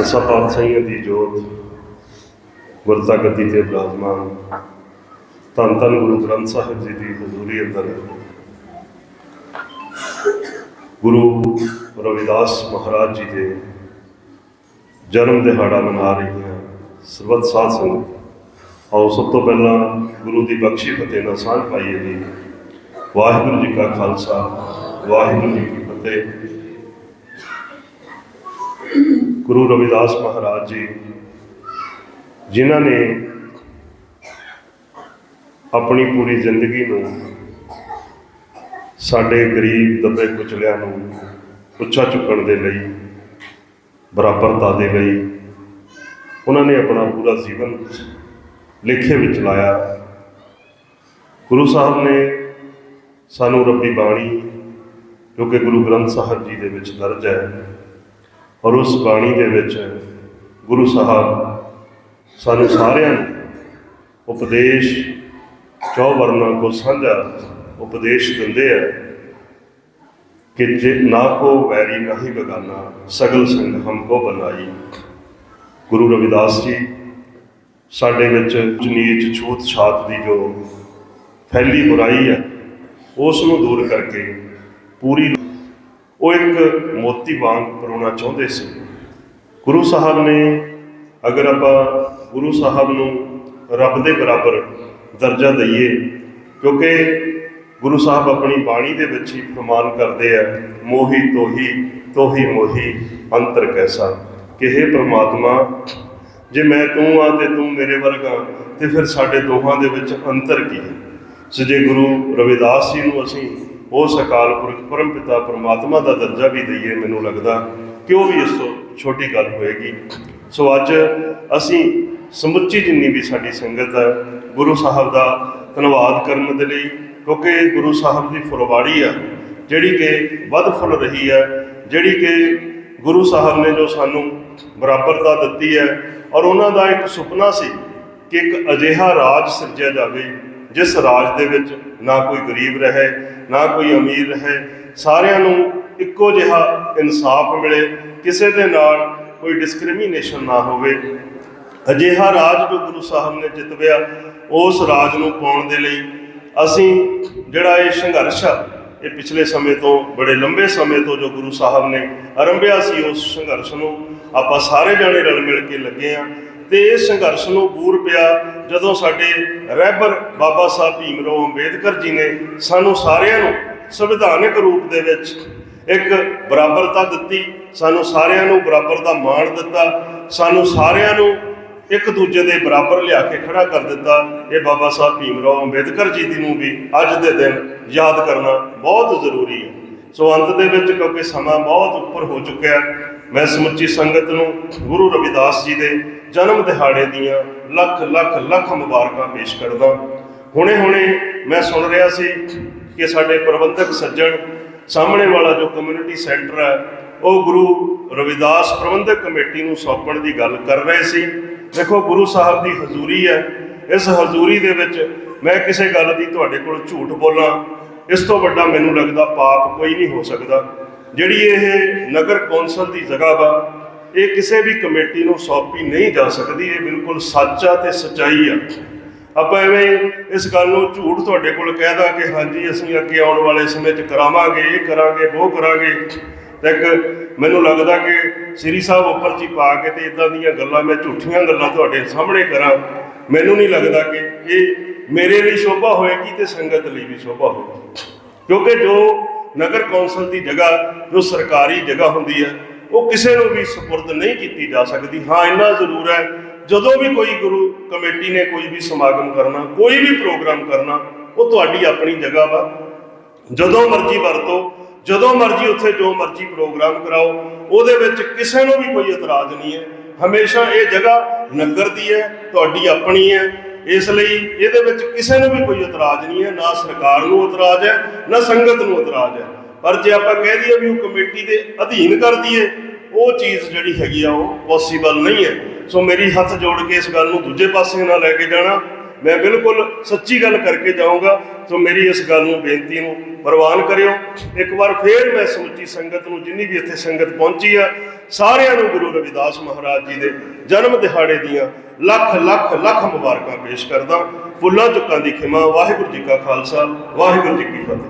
ਦਸਾਂ ਪਾਤਸ਼ਾਹੀਆਂ ਦੀ ਜੋਤ, ਗੁਰਤਾ ਗੱਦੀ ਤੇ ਬਿਰਾਜਮਾਨ, ਧੰਨ ਧੰਨ ਗੁਰੂ ਗ੍ਰੰਥ ਸਾਹਿਬ ਜੀ ਦੀ ਹਜ਼ੂਰੀ ਅੰਦਰ। ਗੁਰੂ ਰਵਿਦਾਸ ਮਹਾਰਾਜ ਜੀ ਦੇ ਜਨਮ ਦਿਹਾੜਾ ਮਨਾ ਰਹੀ ਹਾਂ, ਸਰਬੱਤ ਸਾਧ ਸੰਗਤ। ਆਓ ਸਭ ਤੋਂ ਪਹਿਲਾਂ ਗੁਰੂ ਦੀ ਬਖਸ਼ੀ ਫਤਿਹ ਨਾਲ ਸਾਂਝ ਪਾਈਏ ਜੀ ਵਾਹਿਗੁਰੂ ਜੀ ਕਾ ਖਾਲਸਾ, ਵਾਹਿਗੁਰੂ ਜੀ ਕੀ ਫਤਿਹ। ਗੁਰੂ ਰਵਿਦਾਸ ਮਹਾਰਾਜ ਜੀ, ਜਿਨ੍ਹਾਂ ਨੇ ਆਪਣੀ ਪੂਰੀ ਜ਼ਿੰਦਗੀ ਨੂੰ ਸਾਡੇ ਗਰੀਬ ਦੱਬੇ ਕੁਚਲਿਆਂ ਨੂੰ ਉੱਚਾ ਚੁੱਕਣ ਦੇ ਲਈ, ਬਰਾਬਰਤਾ ਦੇ ਲਈ, ਉਹਨਾਂ ਨੇ ਆਪਣਾ ਪੂਰਾ ਜੀਵਨ ਲੇਖੇ ਵਿੱਚ ਲਾਇਆ। ਗੁਰੂ ਸਾਹਿਬ ਨੇ ਸਾਨੂੰ ਰੱਬੀ ਬਾਣੀ, ਜੋ ਕਿ ਗੁਰੂ ਗ੍ਰੰਥ ਸਾਹਿਬ ਜੀ ਦੇ ਵਿੱਚ ਦਰਜ ਹੈ ਔਰ ਉਸ ਬਾਣੀ ਦੇ ਵਿੱਚ ਗੁਰੂ ਸਾਹਿਬ ਸਾਨੂੰ ਸਾਰਿਆਂ ਨੂੰ ਉਪਦੇਸ਼, ਚੌ ਵਰਨਾ ਕੋ ਸਾਂਝਾ ਉਪਦੇਸ਼ ਦਿੰਦੇ ਆ ਕਿ ਜੇ ਨਾ ਕੋ ਵੈਰੀ ਨਹੀਂ ਬਗਾਨਾ, ਸਗਲ ਸੰਗ ਹਮ ਕੋ ਬਨਾਈ ਗੁਰੂ ਰਵਿਦਾਸ ਜੀ ਸਾਡੇ ਵਿੱਚ ਨੀਚ ਛੂਤ, ਛਾਤ ਦੀ ਜੋ ਫੈਲੀ ਬੁਰਾਈ ਹੈ ਉਸ ਨੂੰ ਦੂਰ ਕਰਕੇ ਪੂਰੀ ਉਹ ਇੱਕ ਮੋਤੀ ਵਾਂਗ ਪਰੋਣਾ ਚਾਹੁੰਦੇ ਸੀ। ਗੁਰੂ ਸਾਹਿਬ ਨੇ ਅਗਰ ਆਪਾਂ ਗੁਰੂ ਸਾਹਿਬ ਨੂੰ ਰੱਬ ਦੇ ਬਰਾਬਰ ਦਰਜਾ ਦਈਏ, ਕਿਉਂਕਿ ਗੁਰੂ ਸਾਹਿਬ ਆਪਣੀ ਬਾਣੀ ਦੇ ਵਿੱਚ ਹੀ ਫਰਮਾਨ ਕਰਦੇ ਆ, ਮੋਹੀ ਤੋਹੀ ਤੋਹੀ ਮੋਹੀ, ਅੰਤਰ ਕੈਸਾ। ਕਿ हे ਪ੍ਰਮਾਤਮਾ, ਜੇ ਮੈਂ ਤੂੰ ਆ ਤੇ ਤੂੰ ਮੇਰੇ ਵਰਗਾ, ਤੇ ਫਿਰ ਸਾਡੇ ਦੋਹਾਂ ਦੇ ਵਿੱਚ ਅੰਤਰ ਕੀ ਹੈ? ਸੋ ਜੇ ਗੁਰੂ ਰਵਿਦਾਸ ਜੀ ਨੂੰ ਅਸੀਂ ਉਸ ਅਕਾਲ ਪੁਰਖ ਪਰਮ ਪਿਤਾ ਪਰਮਾਤਮਾ ਦਾ ਦਰਜਾ ਵੀ ਦਈਏ, ਮੈਨੂੰ ਲੱਗਦਾ ਕਿ ਉਹ ਵੀ ਇਸ ਤੋਂ ਛੋਟੀ ਗੱਲ ਹੋਏਗੀ। ਸੋ ਅੱਜ ਅਸੀਂ ਸਮੁੱਚੀ ਜਿੰਨੀ ਵੀ ਸਾਡੀ ਸੰਗਤ ਹੈ, ਗੁਰੂ ਸਾਹਿਬ ਦਾ ਧੰਨਵਾਦ ਕਰਨ ਦੇ ਲਈ, ਕਿਉਂਕਿ ਗੁਰੂ ਸਾਹਿਬ ਦੀ ਫੁਲਵਾੜੀ ਆ, ਜਿਹੜੀ ਕਿ ਵੱਧ ਫੁੱਲ ਰਹੀ ਹੈ, ਜਿਹੜੀ ਕਿ ਗੁਰੂ ਸਾਹਿਬ ਨੇ ਜੋ ਸਾਨੂੰ ਬਰਾਬਰਤਾ ਦਿੱਤੀ ਹੈ, ਔਰ ਉਹਨਾਂ ਦਾ ਇੱਕ ਸੁਪਨਾ ਸੀ ਕਿ ਇੱਕ ਅਜਿਹਾ ਰਾਜ ਸਿਰਜਿਆ ਜਾਵੇ ਜਿਸ ਰਾਜ ਦੇ ਵਿੱਚ ਨਾ ਕੋਈ ਗਰੀਬ ਰਹੇ, ਨਾ ਕੋਈ ਅਮੀਰ ਰਹੇ, ਸਾਰਿਆਂ ਨੂੰ ਇੱਕੋ ਜਿਹਾ ਇਨਸਾਫ ਮਿਲੇ, ਕਿਸੇ ਦੇ ਨਾਲ ਕੋਈ ਡਿਸਕ੍ਰਿਮੀਨੇਸ਼ਨ ਨਾ ਹੋਵੇ। ਅਜਿਹਾ ਰਾਜ ਜੋ ਗੁਰੂ ਸਾਹਿਬ ਨੇ ਜਿੱਤਵਿਆ ਉਸ ਰਾਜ ਨੂੰ ਪਾਉਣ ਦੇ ਲਈ ਅਸੀਂ ਜਿਹੜਾ ਇਹ ਸੰਘਰਸ਼ ਆ, ਇਹ ਪਿਛਲੇ ਸਮੇਂ ਤੋਂ, ਬੜੇ ਲੰਬੇ ਸਮੇਂ ਤੋਂ ਜੋ ਗੁਰੂ ਸਾਹਿਬ ਨੇ ਆਰੰਭਿਆ ਸੀ, ਉਸ ਸੰਘਰਸ਼ ਨੂੰ ਆਪਾਂ ਸਾਰੇ ਜਣੇ ਰਲ ਮਿਲ ਕੇ ਲੱਗੇ ਆ ਤੇ ਇਸ ਸੰਘਰਸ਼ ਨੂੰ ਬੂਰ ਪਿਆ ਜਦੋਂ ਸਾਡੇ ਰਹਿਬਰ ਬਾਬਾ ਸਾਹਿਬ ਭੀਮਰਾਓ ਅੰਬੇਦਕਰ ਜੀ ਨੇ ਸਾਨੂੰ ਸਾਰਿਆਂ ਨੂੰ ਸੰਵਿਧਾਨਕ ਰੂਪ ਦੇ ਵਿੱਚ ਇੱਕ ਬਰਾਬਰਤਾ ਦਿੱਤੀ, ਸਾਨੂੰ ਸਾਰਿਆਂ ਨੂੰ ਬਰਾਬਰ ਦਾ ਮਾਣ ਦਿੱਤਾ, ਸਾਨੂੰ ਸਾਰਿਆਂ ਨੂੰ ਇੱਕ ਦੂਜੇ ਦੇ ਬਰਾਬਰ ਲਿਆ ਕੇ ਖੜਾ ਕਰ ਦਿੱਤਾ। ਇਹ ਬਾਬਾ ਸਾਹਿਬ ਭੀਮਰਾਓ ਅੰਬੇਦਕਰ ਜੀ ਦੀ ਨੂੰ ਵੀ ਅੱਜ ਦੇ ਦਿਨ ਯਾਦ ਕਰਨਾ ਬਹੁਤ ਜ਼ਰੂਰੀ ਹੈ। ਸੋ ਅੰਤ ਦੇ ਵਿੱਚ ਕਿਉਂਕਿ ਸਮਾਂ ਬਹੁਤ ਉੱਪਰ ਹੋ ਚੁੱਕਿਆ, ਮੈਂ ਸਮੁੱਚੀ ਸੰਗਤ ਨੂੰ ਗੁਰੂ ਰਵਿਦਾਸ ਜੀ ਦੇ ਜਨਮ ਦਿਹਾੜੇ ਦੀਆਂ ਲੱਖ ਲੱਖ ਲੱਖ ਮੁਬਾਰਕਾਂ ਪੇਸ਼ ਕਰਦਾ ਹੁਣੇ ਹੁਣੇ ਮੈਂ ਸੁਣ ਰਿਹਾ ਸੀ ਕਿ ਸਾਡੇ ਪ੍ਰਬੰਧਕ ਸੱਜਣ ਸਾਹਮਣੇ ਵਾਲਾ ਜੋ ਕਮਿਊਨਿਟੀ ਸੈਂਟਰ ਹੈ, ਉਹ ਗੁਰੂ ਰਵਿਦਾਸ ਪ੍ਰਬੰਧਕ ਕਮੇਟੀ ਨੂੰ ਸੌਂਪਣ ਦੀ ਗੱਲ ਕਰ ਰਹੇ ਸੀ। ਦੇਖੋ, ਗੁਰੂ ਸਾਹਿਬ ਦੀ ਹਜ਼ੂਰੀ ਹੈ। ਇਸ ਹਜ਼ੂਰੀ ਦੇ ਵਿੱਚ ਮੈਂ ਕਿਸੇ ਗੱਲ ਦੀ ਤੁਹਾਡੇ ਕੋਲ ਝੂਠ ਬੋਲਾਂ। ਇਸ ਤੋਂ ਵੱਡਾ ਮੈਨੂੰ ਲੱਗਦਾ ਪਾਪ ਕੋਈ ਨਹੀਂ ਹੋ ਸਕਦਾ। ਜਿਹੜੀ ਇਹ ਨਗਰ ਕੌਂਸਲ ਦੀ ਜਗ੍ਹਾ ਵਾ, ਇਹ ਕਿਸੇ ਵੀ ਕਮੇਟੀ ਨੂੰ ਸੌਂਪੀ ਨਹੀਂ ਜਾ ਸਕਦੀ, ਇਹ ਬਿਲਕੁਲ ਸੱਚ ਆ ਤੇ ਸਚਾਈ ਆ। ਆਪਾਂ ਐਵੇਂ ਇਸ ਗੱਲ ਨੂੰ ਝੂਠ ਤੁਹਾਡੇ ਕੋਲ ਕਹਿਦਾ ਕਿ ਹਾਂਜੀ, ਅਸੀਂ ਅੱਗੇ ਆਉਣ ਵਾਲੇ ਸਮੇਂ 'ਚ ਕਰਾਵਾਂਗੇ, ਇਹ ਕਰਾਂਗੇ, ਉਹ ਕਰਾਂਗੇ। ਤੇ ਇੱਕ ਮੈਨੂੰ ਲੱਗਦਾ ਕਿ ਸ੍ਰੀ ਸਾਹਿਬ ਉੱਪਰ ਜੀ ਪਾ ਕੇ ਤੇ ਇਦਾਂ ਦੀਆਂ ਗੱਲਾਂ, ਮੈਂ ਝੂਠੀਆਂ ਗੱਲਾਂ ਤੁਹਾਡੇ ਸਾਹਮਣੇ ਕਰਾਂ। ਮੈਨੂੰ ਨਹੀਂ ਲੱਗਦਾ ਕਿ ਇਹ ਮੇਰੇ ਲਈ ਸ਼ੋਭਾ ਹੋਏਗੀ ਤੇ ਸੰਗਤ ਲਈ ਵੀ ਸ਼ੋਭਾ ਹੋਏਗੀ। ਕਿਉਂਕਿ ਜੋ ਨਗਰ ਕੌਂਸਲ ਦੀ ਜਗ੍ਹਾ, ਜੋ ਸਰਕਾਰੀ ਜਗ੍ਹਾ ਹੁੰਦੀ ਹੈ, ਉਹ ਕਿਸੇ ਨੂੰ ਵੀ ਸਪੁਰਦ ਨਹੀਂ ਕੀਤੀ ਜਾ ਸਕਦੀ। ਹਾਂ, ਇੰਨਾ ਜ਼ਰੂਰ ਹੈ, ਜਦੋਂ ਵੀ ਕੋਈ ਗੁਰੂ ਕਮੇਟੀ ਨੇ ਕੋਈ ਵੀ ਸਮਾਗਮ ਕਰਨਾ, ਕੋਈ ਵੀ ਪ੍ਰੋਗਰਾਮ ਕਰਨਾ, ਉਹ ਤੁਹਾਡੀ ਆਪਣੀ ਜਗ੍ਹਾ ਵਾ। ਜਦੋਂ ਮਰਜ਼ੀ ਵਰਤੋ, ਜਦੋਂ ਮਰਜ਼ੀ ਉੱਥੇ ਜੋ ਮਰਜ਼ੀ ਪ੍ਰੋਗਰਾਮ ਕਰਾਓ, ਉਹਦੇ ਵਿੱਚ ਕਿਸੇ ਨੂੰ ਵੀ ਕੋਈ ਇਤਰਾਜ਼ ਨਹੀਂ ਹੈ। ਹਮੇਸ਼ਾ ਇਹ ਜਗ੍ਹਾ ਨਗਰ ਦੀ ਹੈ, ਤੁਹਾਡੀ ਆਪਣੀ ਹੈ ਇਸ ਲਈ ਇਹਦੇ ਵਿੱਚ ਕਿਸੇ ਨੂੰ ਵੀ ਕੋਈ ਇਤਰਾਜ਼ ਨਹੀਂ ਹੈ, ਨਾ ਸਰਕਾਰ ਨੂੰ ਇਤਰਾਜ਼ ਹੈ, ਨਾ ਸੰਗਤ ਨੂੰ ਇਤਰਾਜ਼ ਹੈ। ਪਰ ਜੇ ਆਪਾਂ ਕਹਿ ਦਈਏ ਵੀ ਉਹ ਕਮੇਟੀ ਦੇ ਅਧੀਨ ਕਰ ਦਈਏ, ਉਹ ਚੀਜ਼ ਜਿਹੜੀ ਹੈਗੀ ਆ, ਉਹ ਪੋਸੀਬਲ ਨਹੀਂ ਹੈ। ਸੋ ਮੇਰੀ ਹੱਥ ਜੋੜ ਕੇ ਇਸ ਗੱਲ ਨੂੰ ਦੂਜੇ ਪਾਸੇ ਨਾਲ ਲੈ ਕੇ ਜਾਣਾ ਮੈਂ ਬਿਲਕੁਲ ਸੱਚੀ ਗੱਲ ਕਰਕੇ ਜਾਊਂਗਾ ਸੋ ਮੇਰੀ ਇਸ ਗੱਲ ਨੂੰ ਬੇਨਤੀ ਨੂੰ ਪ੍ਰਵਾਨ ਕਰਿਓ। ਇੱਕ ਵਾਰ ਫੇਰ ਮੈਂ ਸਮੁੱਚੀ ਸੰਗਤ ਨੂੰ, ਜਿੰਨੀ ਵੀ ਇੱਥੇ ਸੰਗਤ ਪਹੁੰਚੀ ਆ, ਸਾਰਿਆਂ ਨੂੰ ਗੁਰੂ ਰਵਿਦਾਸ ਮਹਾਰਾਜ ਜੀ ਦੇ ਜਨਮ ਦਿਹਾੜੇ ਦੀਆਂ ਲੱਖ ਲੱਖ ਲੱਖ ਮੁਬਾਰਕਾਂ ਪੇਸ਼ ਕਰਦਾ। ਫੁੱਲਾਂ, ਚੁੱਕਾਂ ਦੀ ਖਿਮਾ, ਵਾਹਿਗੁਰੂ ਜੀ ਕਾ ਖਾਲਸਾ, ਵਾਹਿਗੁਰੂ ਜੀ ਕੀ ਫਤਿਹ।